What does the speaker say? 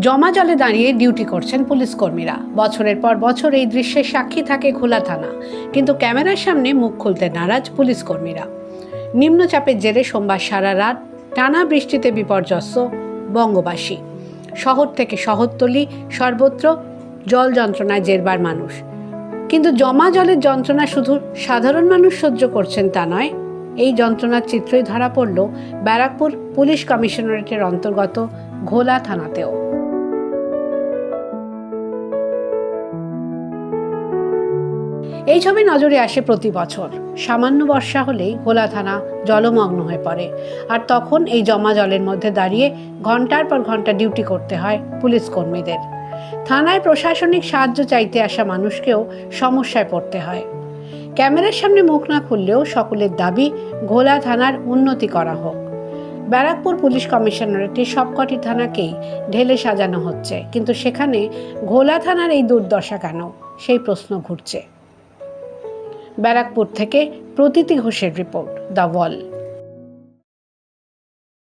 জমা জলে দাঁড়িয়ে ডিউটি করছেন পুলিশ কর্মীরা বছরের পর বছর এই দৃশ্যের সাক্ষী থাকে খোলা থানা। কিন্তু ক্যামেরার সামনে মুখ খুলতে নারাজ পুলিশ কর্মীরা নিম্নচাপের জেরে সোমবার সারা রাত টানা বৃষ্টিতে বিপর্যস্ত বঙ্গবাসী। শহর থেকে শহরতলি সর্বত্র জল যন্ত্রণায় জেরবার মানুষ। কিন্তু জমা জলের যন্ত্রণা শুধু সাধারণ মানুষ সহ্য করছেন তা নয়, এই যন্ত্রণার চিত্রই ধরা পড়ল ব্যারাকপুর পুলিশ কমিশনারেটের অন্তর্গত ঘোলা থানাতেও। এই ছবি নজরে আসে প্রতি বছর। সামান্য বর্ষা হলেই ঘোলা থানা জলমগ্ন হয়ে পড়ে। আর তখন এই জমা জলের মধ্যে দাঁড়িয়ে ঘণ্টার পর ঘণ্টা ডিউটি করতে হয় পুলিশ কর্মীদের। থানায় প্রশাসনিক সাহায্য চাইতে আসা মানুষকেও সমস্যায় পড়তে হয়। ক্যামেরার সামনে মুখ না খুললেও সকলের দাবি, ঘোলা থানার উন্নতি করা হোক। ব্যারাকপুর পুলিশ কমিশনারেটের সবকটি থানাকেই ঢেলে সাজানো হচ্ছে। কিন্তু সেখানে ঘোলা থানার এই দুর্দশা কেন? সেই প্রশ্ন ঘুরছে। ব্যারাকপুর থেকে প্রতীতি ঘোষের রিপোর্ট দ্য ওয়াল।